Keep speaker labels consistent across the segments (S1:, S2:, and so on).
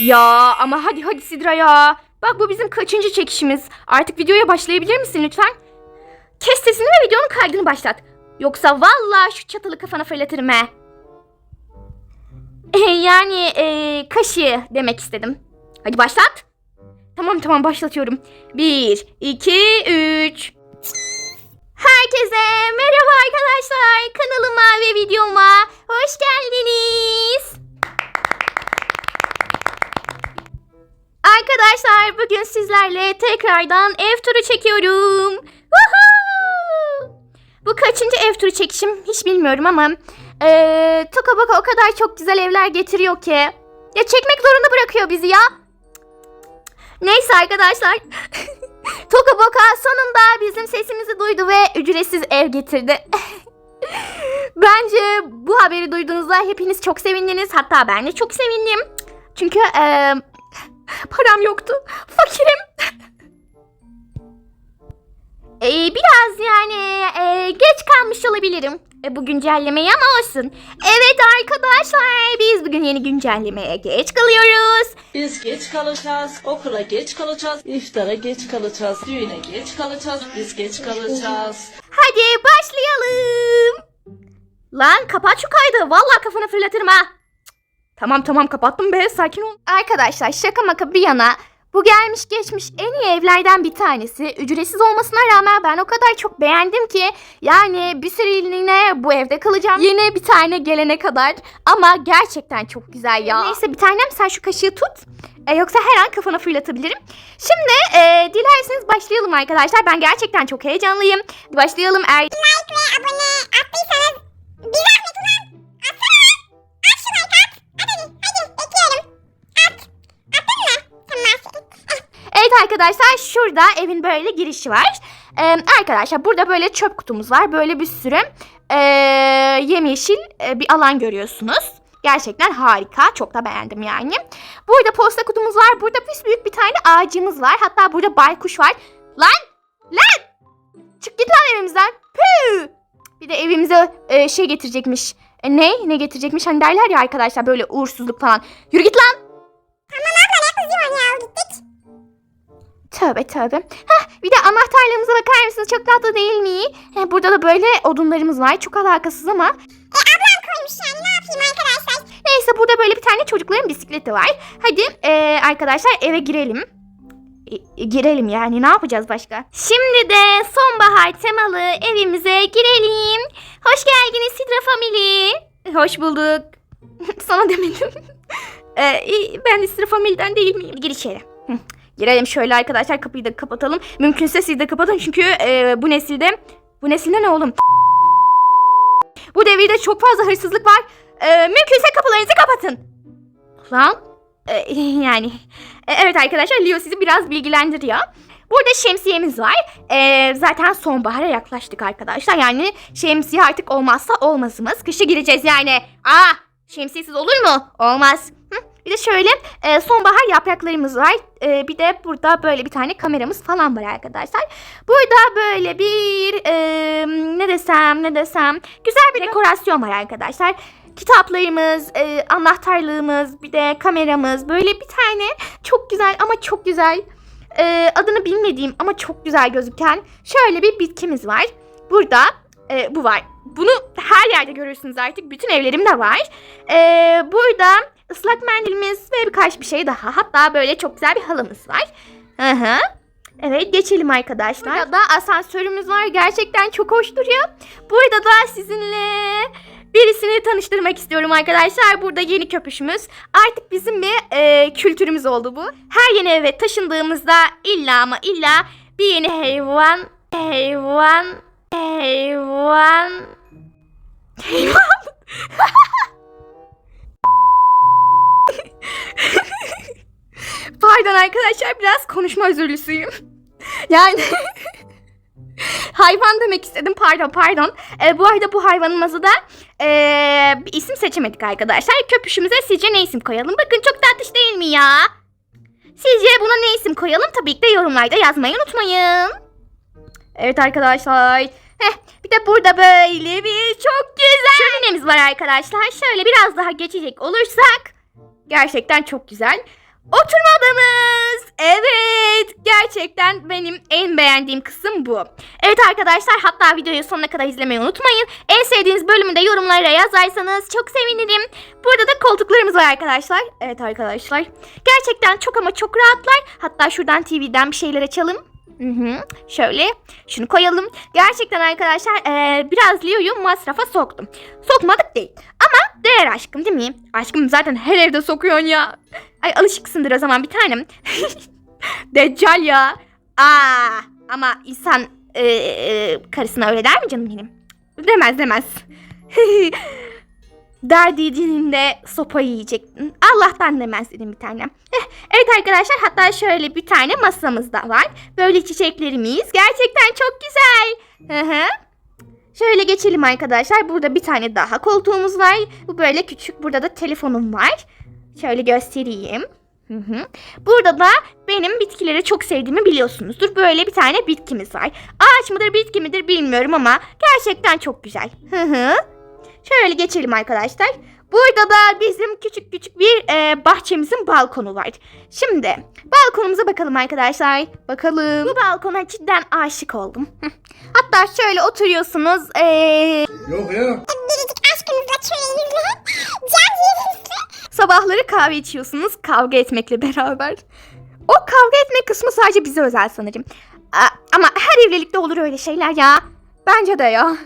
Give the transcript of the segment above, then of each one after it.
S1: Ya ama hadi hadi Sidra ya. Bak bu bizim kaçıncı çekişimiz. Artık videoya başlayabilir misin lütfen? Kes sesini ve videonun kaydını başlat. Yoksa vallahi şu çatalı kafana fırlatırım he. E, yani e, kaşığı demek istedim. Hadi başlat. Tamam tamam başlatıyorum. Bir, iki, üç. Herkese merhaba arkadaşlar. Kanalıma ve videoma hoş geldiniz. Arkadaşlar bugün sizlerle tekrardan ev turu çekiyorum. Woohoo! Bu kaçıncı ev turu çekişim hiç bilmiyorum ama eee Toka Boka o kadar çok güzel evler getiriyor ki. Ya çekmek zorunda bırakıyor bizi ya. Neyse arkadaşlar. Toka Boka sonunda bizim sesimizi duydu ve ücretsiz ev getirdi. Bence bu haberi duyduğunuzda hepiniz çok sevindiniz. Hatta ben de çok sevindim. Çünkü eee, param yoktu. Fakirim. Ee, biraz yani e, geç kalmış olabilirim e, bu güncellemeye ama olsun. Evet arkadaşlar biz bugün yeni güncellemeye geç kalıyoruz.
S2: Biz geç kalacağız, okula geç kalacağız, iftara geç kalacağız, düğüne geç kalacağız, biz geç kalacağız.
S1: Hadi başlayalım. Lan kapat şu kaydı. Vallahi kafana fırlatırım ha. Tamam tamam kapattım be sakin ol. Arkadaşlar şaka maka bir yana bu gelmiş geçmiş en iyi evlerden bir tanesi. Ücretsiz olmasına rağmen ben o kadar çok beğendim ki yani bir süreliğine bu evde kalacağım. Yeni bir tane gelene kadar ama gerçekten çok güzel ya. Neyse bir tanem sen şu kaşığı tut. E, yoksa her an kafana fırlatabilirim. Şimdi e, dilerseniz başlayalım arkadaşlar. Ben gerçekten çok heyecanlıyım. Başlayalım eğer
S3: like ve abone attıysanız bir zahmet ulan atsana lan. At şu like Tamam.
S1: Evet arkadaşlar şurada evin böyle girişi var. Ee, arkadaşlar burada böyle çöp kutumuz var. Böyle bir sürü ee, yemyeşil ee, bir alan görüyorsunuz. Gerçekten harika. Çok da beğendim yani. Burada posta kutumuz var. Burada pis büyük bir tane ağacımız var. Hatta burada baykuş var. Lan! Lan! Çık git lan evimizden. Püh! Bir de evimize ee, şey getirecekmiş. E, ne? Ne getirecekmiş? Hani derler ya arkadaşlar böyle uğursuzluk falan. Yürü git lan!
S3: Ne kızıyorsun ya gittik.
S1: Tövbe tövbe. Heh, bir de anahtarlarımıza bakar mısınız? Çok tatlı değil mi? Heh, burada da böyle odunlarımız var. Çok alakasız ama.
S3: E ablam koymuş yani ne yapayım arkadaşlar.
S1: Neyse burada böyle bir tane çocukların bisikleti var. Hadi eee, arkadaşlar eve girelim. E, girelim yani ne yapacağız başka? Şimdi de sonbahar temalı evimize girelim. Hoş geldiniz Sidra Family. Hoş bulduk. Sana demedim. Ee, ben de Sidra Family'den değil miyim? Gir içeri. Girelim şöyle arkadaşlar kapıyı da kapatalım. Mümkünse siz de kapatın çünkü e, bu nesilde... Bu nesilde ne oğlum? Bu devirde çok fazla hırsızlık var. E, mümkünse kapılarınızı kapatın. Lan? E, yani... E, evet arkadaşlar Leo sizi biraz bilgilendiriyor. Burada şemsiyemiz var. E, zaten sonbahara yaklaştık arkadaşlar. Yani şemsiye artık olmazsa olmazımız. Kışa gireceğiz yani. Aa, şemsiyesiz olur mu? Olmaz. Hı? Bir de şöyle e, sonbahar yapraklarımız var. E, bir de burada böyle bir tane kameramız falan var arkadaşlar. Burada böyle bir e, ne desem ne desem güzel bir dekorasyon var arkadaşlar. Kitaplarımız, e, anahtarlığımız, bir de kameramız böyle bir tane çok güzel ama çok güzel e, adını bilmediğim ama çok güzel gözüken şöyle bir bitkimiz var. Burada e, bu var. Bunu her yerde görürsünüz artık. Bütün evlerimde var. E, burada ıslak mendilimiz ve birkaç bir şey daha. Hatta böyle çok güzel bir halımız var. Hı hı. Evet geçelim arkadaşlar. Burada da asansörümüz var. Gerçekten çok hoş duruyor. Burada da sizinle birisini tanıştırmak istiyorum arkadaşlar. Burada yeni köpüşümüz. Artık bizim bir e, kültürümüz oldu bu. Her yeni eve taşındığımızda illa ama illa bir yeni hayvan, hayvan, hayvan, hayvan. Pardon arkadaşlar biraz konuşma özürlüsüyüm. Yani hayvan demek istedim pardon pardon. Ee, bu arada bu hayvanımıza da ee, bir isim seçemedik arkadaşlar. Köpüşümüze sizce ne isim koyalım? Bakın çok tatlış değil mi ya? Sizce buna ne isim koyalım? Tabii ki de yorumlarda yazmayı unutmayın. Evet arkadaşlar. Heh, bir de burada böyle bir çok güzel şöminemiz var arkadaşlar. Şöyle biraz daha geçecek olursak gerçekten çok güzel. Oturma odamız. Evet. Gerçekten benim en beğendiğim kısım bu. Evet arkadaşlar hatta videoyu sonuna kadar izlemeyi unutmayın. En sevdiğiniz bölümü de yorumlara yazarsanız çok sevinirim. Burada da koltuklarımız var arkadaşlar. Evet arkadaşlar. Gerçekten çok ama çok rahatlar. Hatta şuradan TV'den bir şeyler açalım. Hı hı. Şöyle şunu koyalım. Gerçekten arkadaşlar eee, biraz Leo'yu masrafa soktum. Sokmadık değil. Ama değer aşkım değil mi? Aşkım zaten her evde sokuyorsun ya. Ay alışıksındır o zaman bir tanem. Deccal ya. Aa, ama insan eee, karısına öyle der mi canım benim? Demez demez. Derdi dilinde sopa yiyecek. Allah'tan demez dedim bir tanem. Eh, Evet arkadaşlar hatta şöyle bir tane masamız da var. Böyle çiçeklerimiz gerçekten çok güzel. Hı hı. Şöyle geçelim arkadaşlar. Burada bir tane daha koltuğumuz var. Bu böyle küçük. Burada da telefonum var. Şöyle göstereyim. Hı hı. Burada da benim bitkileri çok sevdiğimi biliyorsunuzdur. Böyle bir tane bitkimiz var. Ağaç mıdır bitki midir bilmiyorum ama gerçekten çok güzel. Hı hı. Şöyle geçelim arkadaşlar. Burada da bizim küçük küçük bir e, bahçemizin balkonu var. Şimdi balkonumuza bakalım arkadaşlar. Bakalım. Bu balkona cidden aşık oldum. Hatta şöyle oturuyorsunuz. E,
S4: Yok ya.
S3: Biricik
S1: sabahları kahve içiyorsunuz kavga etmekle beraber. O kavga etme kısmı sadece bize özel sanırım. A- ama her evlilikte olur öyle şeyler ya. Bence de ya.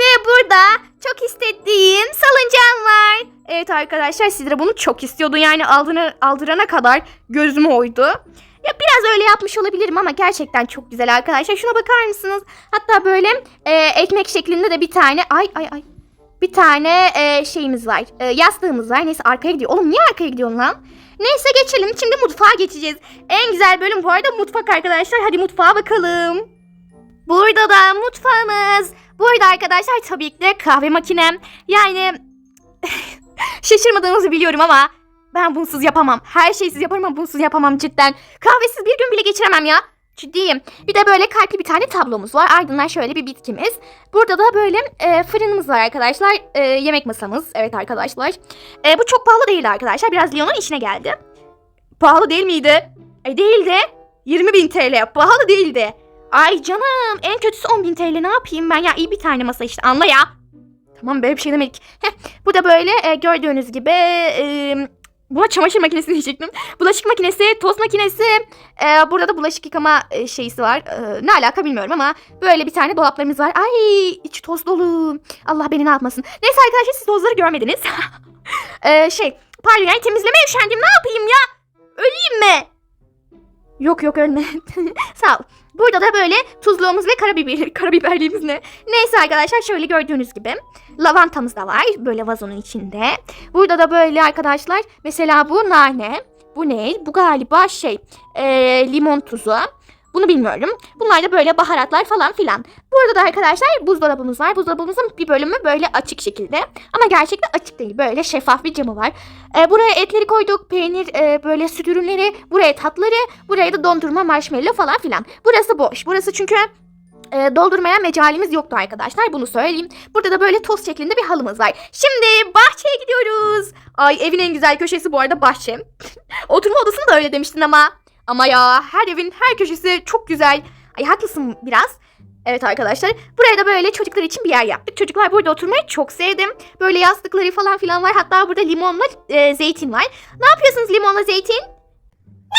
S1: Ve burada çok istediğim salıncağım var. Evet arkadaşlar Sidra bunu çok istiyordu. Yani aldığını, aldırana kadar gözüm oydu. Ya biraz öyle yapmış olabilirim ama gerçekten çok güzel arkadaşlar. Şuna bakar mısınız? Hatta böyle e, ekmek şeklinde de bir tane ay ay ay bir tane e, şeyimiz var. E, yastığımız var. Neyse arkaya gidiyor. Oğlum niye arkaya gidiyorsun lan? Neyse geçelim. Şimdi mutfağa geçeceğiz. En güzel bölüm bu arada mutfak arkadaşlar. Hadi mutfağa bakalım. Burada da mutfağımız. Burada arkadaşlar tabii ki de kahve makinem. Yani şaşırmadığınızı biliyorum ama ben bunsuz yapamam. Her şeysiz yaparım ama bunsuz yapamam cidden. Kahvesiz bir gün bile geçiremem ya. Ciddiyim. Bir de böyle kalpli bir tane tablomuz var. Ardından şöyle bir bitkimiz. Burada da böyle e, fırınımız var arkadaşlar. E, yemek masamız. Evet arkadaşlar. E, bu çok pahalı değildi arkadaşlar. Biraz Leon'un işine geldi. Pahalı değil miydi? E değildi. 20 bin TL. Pahalı değildi. Ay canım en kötüsü 10 bin TL ne yapayım ben ya iyi bir tane masa işte anla ya. Tamam böyle bir şey demedik. Heh, bu da böyle e, gördüğünüz gibi e, buna çamaşır makinesi diyecektim. Bulaşık makinesi, tost makinesi. e, burada da bulaşık yıkama e, şeysi var. E, ne alaka bilmiyorum ama böyle bir tane dolaplarımız var. Ay içi toz dolu. Allah beni ne yapmasın. Neyse arkadaşlar siz tozları görmediniz. E, şey pardon yani temizlemeye üşendim ne yapayım ya? Öleyim mi? Yok yok ölme. Sağ ol. Burada da böyle tuzluğumuz ve karabiber, karabiberliğimiz ne? Neyse arkadaşlar şöyle gördüğünüz gibi lavantamız da var böyle vazonun içinde. Burada da böyle arkadaşlar mesela bu nane. Bu ne? Bu galiba şey eee, limon tuzu. Bunu bilmiyorum. Bunlar da böyle baharatlar falan filan. Burada da arkadaşlar buzdolabımız var. Buzdolabımızın bir bölümü böyle açık şekilde. Ama gerçekten açık değil. Böyle şeffaf bir camı var. Ee, buraya etleri koyduk. Peynir, e, böyle süt ürünleri. Buraya tatları. Buraya da dondurma, marshmallow falan filan. Burası boş. Burası çünkü e, doldurmaya mecalimiz yoktu arkadaşlar. Bunu söyleyeyim. Burada da böyle toz şeklinde bir halımız var. Şimdi bahçeye gidiyoruz. Ay evin en güzel köşesi bu arada bahçe. Oturma odasını da öyle demiştin ama. Ama ya her evin her köşesi çok güzel. Ay haklısın biraz. Evet arkadaşlar. Buraya da böyle çocuklar için bir yer yaptık. Çocuklar burada oturmayı çok sevdim. Böyle yastıkları falan filan var. Hatta burada limonla e, zeytin var. Ne yapıyorsunuz limonla zeytin?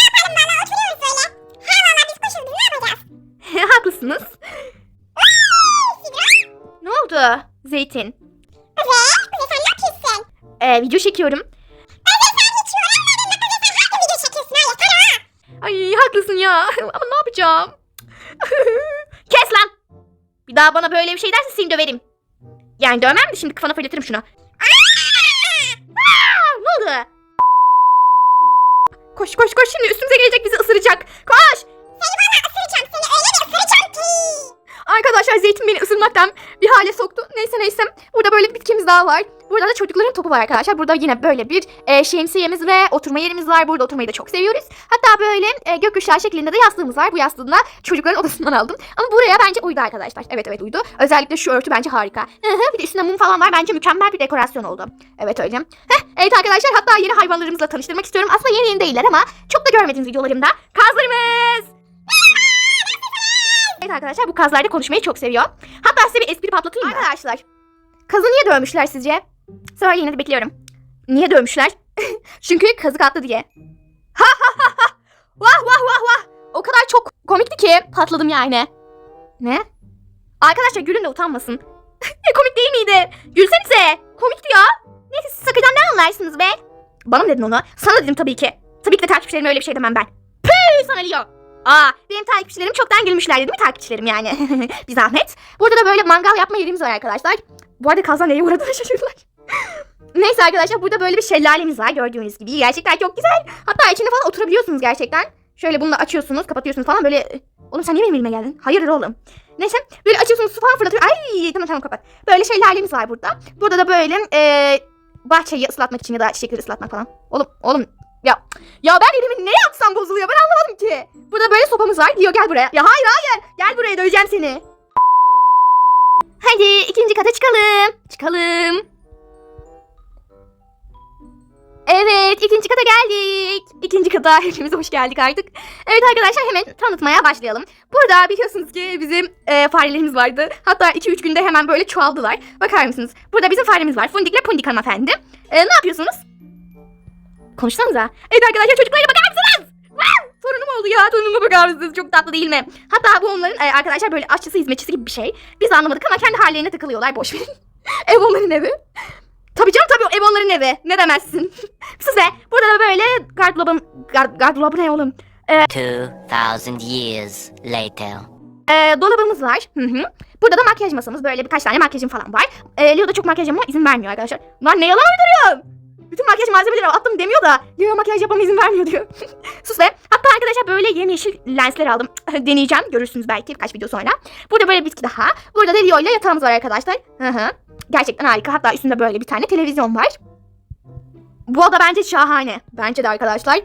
S3: Yapalım valla oturuyoruz öyle. Ha valla biz koşuyoruz ne yapacağız?
S1: Haklısınız. Ne oldu zeytin?
S3: Kuzey. Kuzey sen ne yapıyorsun?
S1: E, video çekiyorum. Ay haklısın ya. Ama ne yapacağım? Kes lan. Bir daha bana böyle bir şey dersin seni döverim. Yani dövmem de şimdi kafana fırlatırım şunu. Aa, ne oldu? Koş koş koş şimdi üstümüze gelecek bizi ısıracak. Koş.
S3: Seni valla ısıracağım seni öyle bir ısıracağım ki.
S1: Arkadaşlar zeytin beni ısırmaktan bir hale soktu. Neyse neyse. Burada böyle bir bitkimiz daha var. Burada da çocukların topu var arkadaşlar. Burada yine böyle bir e, şemsiyemiz ve oturma yerimiz var. Burada oturmayı da çok seviyoruz. Hatta böyle e, gökkuşağı şeklinde de yastığımız var. Bu yastığı da çocukların odasından aldım. Ama buraya bence uydu arkadaşlar. Evet evet uydu. Özellikle şu örtü bence harika. Bir de üstünde mum falan var. Bence mükemmel bir dekorasyon oldu. Evet öyle. Heh, evet arkadaşlar hatta yeni hayvanlarımızla tanıştırmak istiyorum. Aslında yeni yeni değiller ama çok da görmediğiniz videolarımda kazlarımız. Evet arkadaşlar bu kazlar da konuşmayı çok seviyor. Hatta size bir espri patlatayım mı? Arkadaşlar kazı niye dövmüşler sizce? Sonra yine de bekliyorum. Niye dövmüşler? Çünkü kazık attı diye. Ha ha ha ha. Vah vah vah vah. O kadar çok komikti ki patladım yani. Ne? Arkadaşlar gülün de utanmasın. ne komik değil miydi? Gülsenize. Komikti ya. Neyse siz sakıdan ne anlarsınız be? Bana mı dedin onu? Sana dedim tabii ki. Tabii ki de takipçilerime öyle bir şey demem ben. Püh sana Leo. Aa benim takipçilerim çoktan gülmüşler değil mi takipçilerim yani? bir zahmet. Burada da böyle mangal yapma yerimiz var arkadaşlar. Bu arada kazan neye uğradığını şaşırdılar. Neyse arkadaşlar burada böyle bir şelalemiz var gördüğünüz gibi. Gerçekten çok güzel. Hatta içinde falan oturabiliyorsunuz gerçekten. Şöyle bunu da açıyorsunuz kapatıyorsunuz falan böyle. Oğlum sen niye benim geldin? Hayırdır oğlum. Neyse böyle açıyorsunuz su falan fırlatıyor. Ay tamam tamam kapat. Böyle şelalemiz var burada. Burada da böyle eee bahçeyi ıslatmak için ya da çiçekleri ıslatmak falan. Oğlum oğlum ya ya ben elimi ne yapsam bozuluyor ben anlamadım ki. Burada böyle sopamız var. Leo gel buraya. Ya hayır hayır. Gel buraya döveceğim seni. Hadi ikinci kata çıkalım. Çıkalım. Evet ikinci kata geldik. İkinci kata hepimiz hoş geldik artık. Evet arkadaşlar hemen tanıtmaya başlayalım. Burada biliyorsunuz ki bizim e, farelerimiz vardı. Hatta 2-3 günde hemen böyle çoğaldılar. Bakar mısınız? Burada bizim faremiz var. Fundik'le Pundik hanımefendi. E, ne yapıyorsunuz? Konuşsanıza. Evet arkadaşlar çocuklara bakar mısınız? Torunum oldu ya. Torunuma bakar mısınız? Çok tatlı değil mi? Hatta bu onların e, arkadaşlar böyle aşçısı hizmetçisi gibi bir şey. Biz anlamadık ama kendi hallerine takılıyorlar. Boş verin. ev onların evi. Tabii canım tabii ev onların evi. Ne demezsin. Be. Burada da böyle gardırobum... Gard, gardırobum ne oğlum?
S4: 2000 years later.
S1: Ee, dolabımız var. Hı hı. Burada da makyaj masamız. Böyle birkaç tane makyajım falan var. Ee, Leo da çok makyaj yapmama izin vermiyor arkadaşlar. Lan ne yalan uyduruyorsun? Bütün makyaj malzemeleri attım demiyor da Leo makyaj yapmama izin vermiyor diyor. Sus be. Hatta arkadaşlar böyle yemyeşil lensler aldım. Deneyeceğim. Görürsünüz belki birkaç video sonra. Burada böyle bitki daha. Burada da Leo ile yatağımız var arkadaşlar. Hı hı. Gerçekten harika. Hatta üstünde böyle bir tane televizyon var. Bu oda bence şahane. Bence de arkadaşlar.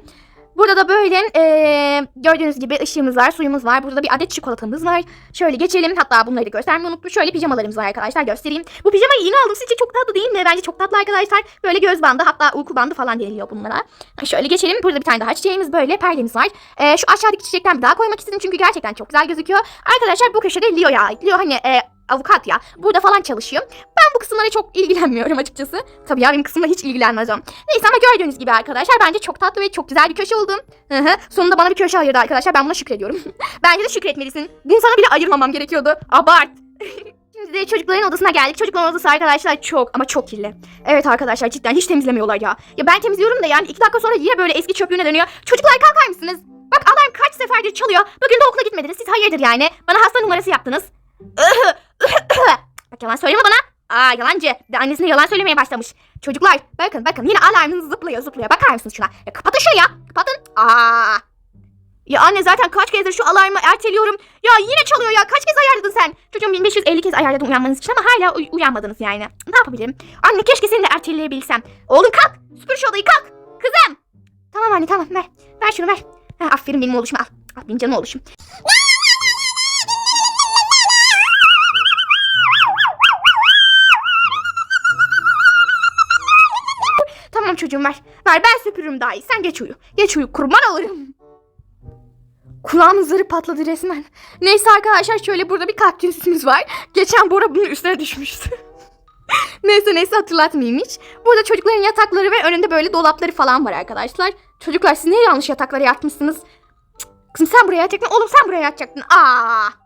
S1: Burada da böyle eee, gördüğünüz gibi ışığımız var, suyumuz var. Burada da bir adet çikolatamız var. Şöyle geçelim. Hatta bunları da göstermeyi unuttum. Şöyle pijamalarımız var arkadaşlar. Göstereyim. Bu pijamayı yeni aldım. Sizce çok tatlı değil mi? Bence çok tatlı arkadaşlar. Böyle göz bandı hatta uyku bandı falan deniliyor bunlara. Şöyle geçelim. Burada bir tane daha çiçeğimiz böyle perdemiz var. Eee, şu aşağıdaki çiçekten bir daha koymak istedim. Çünkü gerçekten çok güzel gözüküyor. Arkadaşlar bu köşede Leo'ya ait. Leo hani eee, avukat ya. Burada falan çalışıyor. Ben bu kısımlara çok ilgilenmiyorum açıkçası. Tabii ya benim kısımla hiç ilgilenmez o. Neyse ama gördüğünüz gibi arkadaşlar bence çok tatlı ve çok güzel bir köşe oldum. Hı hı. Sonunda bana bir köşe ayırdı arkadaşlar. Ben buna şükrediyorum. bence de şükretmelisin. Bunu sana bile ayırmamam gerekiyordu. Abart. Şimdi de çocukların odasına geldik. Çocukların odası arkadaşlar çok ama çok kirli. Evet arkadaşlar cidden hiç temizlemiyorlar ya. Ya ben temizliyorum da yani iki dakika sonra yine böyle eski çöplüğüne dönüyor. Çocuklar kalkar mısınız? Bak alarm kaç seferdir çalıyor. Bugün de okula gitmediniz. Siz hayırdır yani? Bana hasta numarası yaptınız. Yalan söyleme bana. Aa yalancı. De annesine yalan söylemeye başlamış. Çocuklar bakın bakın yine alarmınız zıplıyor zıplıyor. Bakar mısınız şuna? Ya kapatın şunu ya. Kapatın. Aa. Ya anne zaten kaç kezdir şu alarmı erteliyorum. Ya yine çalıyor ya. Kaç kez ayarladın sen? Çocuğum 1550 kez ayarladım uyanmanız için ama hala uy- uyanmadınız yani. Ne yapabilirim? Anne keşke seni de erteleyebilsem. Oğlum kalk. Süpür şu odayı kalk. Kızım. Tamam anne tamam ver. Ver şunu ver. Ha, aferin benim oluşum al. Al benim canım oluşum. Çocuğum ver. Ver ben süpürürüm daha iyi. Sen geç uyu. Geç uyu kurban olurum. Kulağımın zarı patladı resmen. Neyse arkadaşlar şöyle burada bir kaktüsümüz var. Geçen Bora bunun üstüne düşmüştü. neyse neyse hatırlatmayayım hiç. Burada çocukların yatakları ve önünde böyle dolapları falan var arkadaşlar. Çocuklar siz niye yanlış yataklara yatmışsınız? Cık, Kızım sen buraya yatacaktın. Oğlum sen buraya yatacaktın. Aa!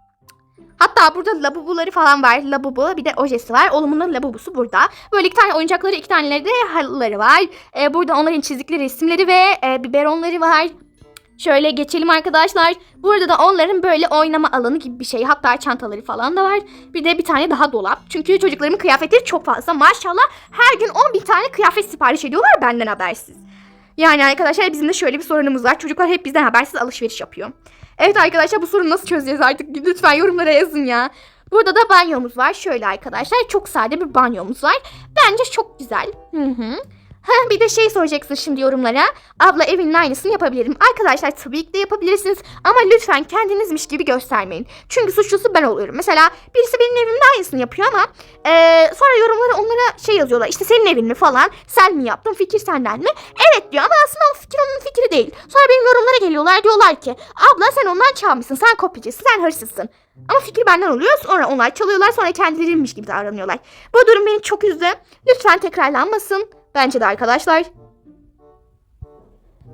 S1: Hatta burada labubuları falan var. Labubu bir de ojesi var. Oğlumun labubusu burada. Böyle iki tane oyuncakları iki taneleri de halıları var. Ee, burada onların çizdikleri resimleri ve e, biberonları var. Şöyle geçelim arkadaşlar. Burada da onların böyle oynama alanı gibi bir şey. Hatta çantaları falan da var. Bir de bir tane daha dolap. Çünkü çocuklarımın kıyafetleri çok fazla. Maşallah her gün 10 bin tane kıyafet sipariş ediyorlar benden habersiz. Yani arkadaşlar bizim de şöyle bir sorunumuz var. Çocuklar hep bizden habersiz alışveriş yapıyor. Evet arkadaşlar bu sorunu nasıl çözeceğiz artık? Lütfen yorumlara yazın ya. Burada da banyomuz var. Şöyle arkadaşlar çok sade bir banyomuz var. Bence çok güzel. Hı hı. Ha, bir de şey soracaksın şimdi yorumlara. Abla evinin aynısını yapabilirim. Arkadaşlar tabii ki de yapabilirsiniz. Ama lütfen kendinizmiş gibi göstermeyin. Çünkü suçlusu ben oluyorum. Mesela birisi benim evimin aynısını yapıyor ama eee, sonra yorumlara onlara şey yazıyorlar. İşte senin evin mi falan. Sen mi yaptın? Fikir senden mi? Evet diyor ama aslında o fikir onun fikri değil. Sonra benim yorumlara geliyorlar diyorlar ki abla sen ondan çalmışsın. Sen kopyacısın. Sen hırsızsın. Ama fikir benden oluyor. Sonra onlar çalıyorlar. Sonra kendilerinmiş gibi davranıyorlar. Bu durum beni çok üzdü. Lütfen tekrarlanmasın. Bence de arkadaşlar.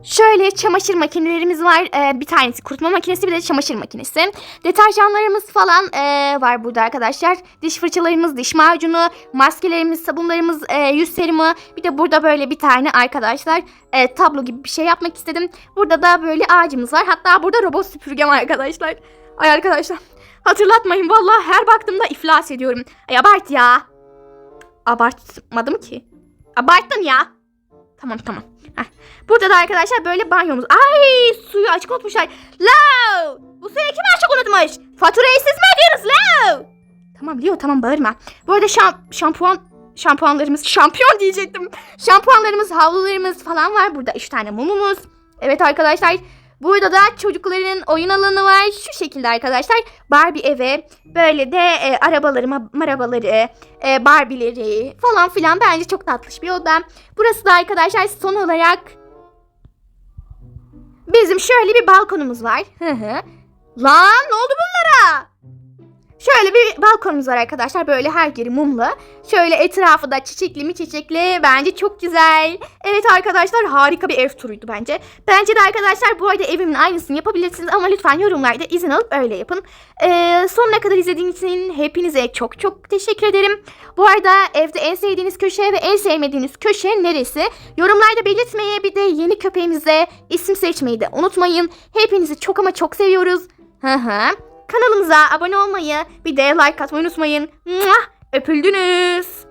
S1: Şöyle çamaşır makinelerimiz var. Ee, bir tanesi kurutma makinesi bir de çamaşır makinesi. Deterjanlarımız falan ee, var burada arkadaşlar. Diş fırçalarımız, diş macunu, maskelerimiz, sabunlarımız, ee, yüz serumu. Bir de burada böyle bir tane arkadaşlar ee, tablo gibi bir şey yapmak istedim. Burada da böyle ağacımız var. Hatta burada robot süpürge var arkadaşlar. Ay arkadaşlar hatırlatmayın vallahi her baktığımda iflas ediyorum. Ay abart ya. Abartmadım ki. Abarttın ya. Tamam tamam. Heh. Burada da arkadaşlar böyle banyomuz. Ay suyu açık unutmuşlar. Leo! Bu suyu kim açık unutmuş? Faturayı siz mi ödüyorsunuz Leo? Tamam Leo tamam bağırma. Bu arada şam şampuan şampuanlarımız şampiyon diyecektim. Şampuanlarımız, havlularımız falan var. Burada üç tane mumumuz. Evet arkadaşlar. Burada da çocukların oyun alanı var. Şu şekilde arkadaşlar. Barbie eve böyle de e, arabaları, ma- marabaları, e, Barbie'leri falan filan bence çok tatlış bir oda. Burası da arkadaşlar son olarak bizim şöyle bir balkonumuz var. Hı hı. Lan ne oldu bunlara? Şöyle bir balkonumuz var arkadaşlar. Böyle her yeri mumlu. Şöyle etrafı da çiçekli mi çiçekli. Bence çok güzel. Evet arkadaşlar harika bir ev turuydu bence. Bence de arkadaşlar bu arada evimin aynısını yapabilirsiniz. Ama lütfen yorumlarda izin alıp öyle yapın. Ee, sonuna kadar izlediğiniz için hepinize çok çok teşekkür ederim. Bu arada evde en sevdiğiniz köşe ve en sevmediğiniz köşe neresi? Yorumlarda belirtmeyi bir de yeni köpeğimize isim seçmeyi de unutmayın. Hepinizi çok ama çok seviyoruz. Hı hı. Kanalımıza abone olmayı bir de like atmayı unutmayın. Öpüldünüz.